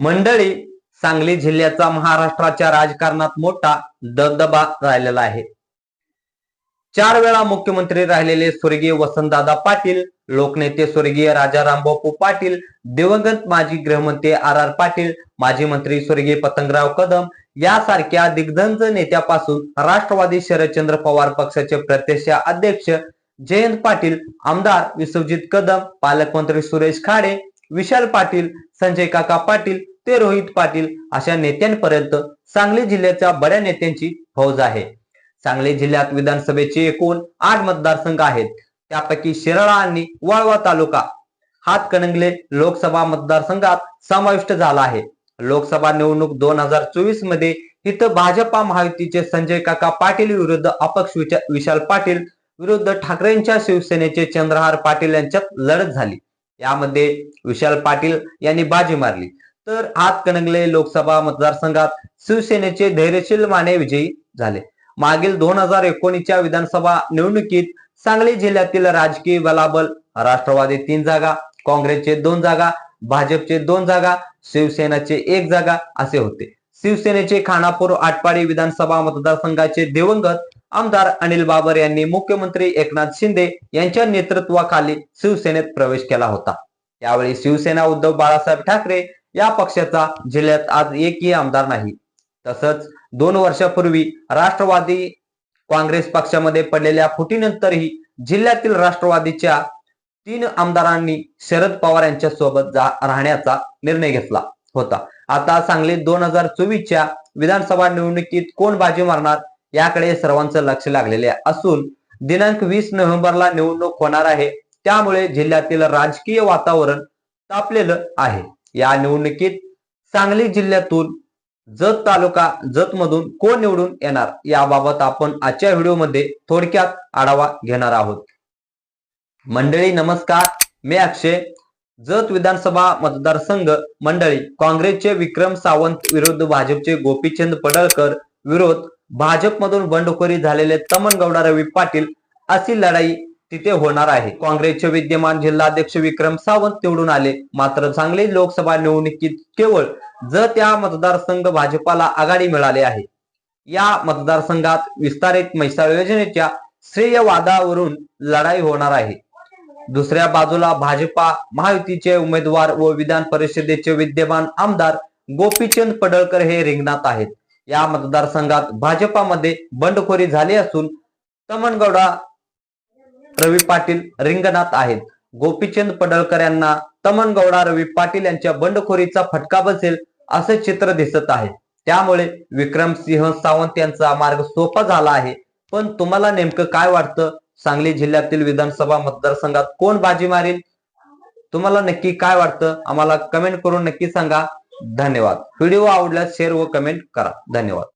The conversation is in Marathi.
मंडळी सांगली जिल्ह्याचा महाराष्ट्राच्या राजकारणात मोठा दबदबा राहिलेला आहे. चार वेळा मुख्यमंत्री राहिलेले स्वर्गीय वसंतदादा पाटील लोकनेते स्वर्गीय राजा रामबापू पाटील दिवंगत माजी गृहमंत्री आर आर पाटील माजी मंत्री स्वर्गीय पतंगराव कदम यासारख्या दिग्गज नेत्यापासून राष्ट्रवादी शरदचंद्र पवार पक्षाचे प्रत्यक्ष अध्यक्ष जयंत पाटील आमदार विश्वजित कदम पालकमंत्री सुरेश खाडे विशाल पाटील संजय काका पाटील ते रोहित पाटील अशा नेत्यांपर्यंत सांगली जिल्ह्याच्या बड्या नेत्यांची फौज आहे. सांगली जिल्ह्यात विधानसभेचे एकूण आठ मतदारसंघ आहेत. त्यापैकी शिराळा आणि वाळवा तालुका हातकणंगले लोकसभा मतदारसंघात समाविष्ट झाला आहे. लोकसभा निवडणूक दोन हजार चोवीसमध्ये इथं भाजपा महायुतीचे संजय काका पाटील विरुद्ध अपक्ष विशाल पाटील विरुद्ध ठाकरेंच्या शिवसेनेचे चंद्रहार पाटील यांच्यात लढत झाली. यामध्ये विशाल पाटील यांनी बाजी मारली. तर हातकणंगले लोकसभा मतदारसंघात शिवसेनेचे धैर्यशील माने विजयी झाले. मागील दोन हजार एकोणीसच्या विधानसभा निवडणुकीत सांगली जिल्ह्यातील राजकीय बलाबल राष्ट्रवादी तीन जागा काँग्रेसचे दोन जागा भाजपचे दोन जागा शिवसेनाचे एक जागा असे होते. शिवसेनेचे खानापूर आटपाडी विधानसभा मतदारसंघाचे दिवंगत आमदार अनिल बाबर यांनी मुख्यमंत्री एकनाथ शिंदे यांच्या नेतृत्वाखाली शिवसेनेत प्रवेश केला होता. यावेळी शिवसेना उद्धव बाळासाहेब ठाकरे या पक्षाचा जिल्ह्यात आज एकही आमदार नाही. तसंच दोन वर्षापूर्वी राष्ट्रवादी काँग्रेस पक्षामध्ये पडलेल्या फुटीनंतरही जिल्ह्यातील राष्ट्रवादीच्या तीन आमदारांनी शरद पवार यांच्या सोबत राहण्याचा निर्णय घेतला होता. आता सांगली दोन हजार चोवीसच्या विधानसभा निवडणुकीत कोण बाजी मारणार याकडे सर्वांचं लक्ष लागलेले असून दिनांक वीस नोव्हेंबरला निवडणूक होणार आहे. त्यामुळे जिल्ह्यातील राजकीय वातावरण तापलेलं आहे. या निवडणुकीत सांगली जिल्ह्यातून जत तालुका जत मधून कोण निवडून येणार याबाबत आपण आजच्या व्हिडिओमध्ये थोडक्यात आढावा घेणार आहोत. मंडळी नमस्कार. मी अक्षय. जत विधानसभा मतदारसंघ मंडळी काँग्रेसचे विक्रम सावंत विरुद्ध भाजपचे गोपीचंद पडळकर विरोध भाजपमधून बंडखोरी झालेले तमनगौडा रवी पाटील अशी लढाई तिथे होणार आहे. काँग्रेसचे विद्यमान जिल्हाध्यक्ष विक्रम सावंत निवडून आले. मात्र सांगली लोकसभा निवडणुकीत केवळ ज त्या मतदारसंघ भाजपाला आघाडी मिळाली आहे. या मतदारसंघात विस्तारित म्हैसाळ योजनेच्या श्रेयवादावरून लढाई होणार आहे. दुसऱ्या बाजूला भाजपा महायुतीचे उमेदवार व विधान परिषदेचे विद्यमान आमदार गोपीचंद पडळकर हे रिंगणात आहेत. या मतदारसंघात भाजपामध्ये बंडखोरी झाली असून तमनगौडा रवी पाटील रिंगणात आहेत. गोपीचंद पडळकर यांना तमनगौडा रवी पाटील यांच्या बंडखोरीचा फटका बसेल असे चित्र दिसत आहे. त्यामुळे विक्रमसिंह सावंत यांचा मार्ग सोपा झाला आहे. पण तुम्हाला नेमकं काय वाटतं? सांगली जिल्ह्यातील विधानसभा मतदारसंघात कोण बाजी मारेल? तुम्हाला नक्की काय वाटतं? आम्हाला कमेंट करून नक्की सांगा. धन्यवाद. व्हिडिओ आवडल्यास शेअर व कमेंट करा. धन्यवाद.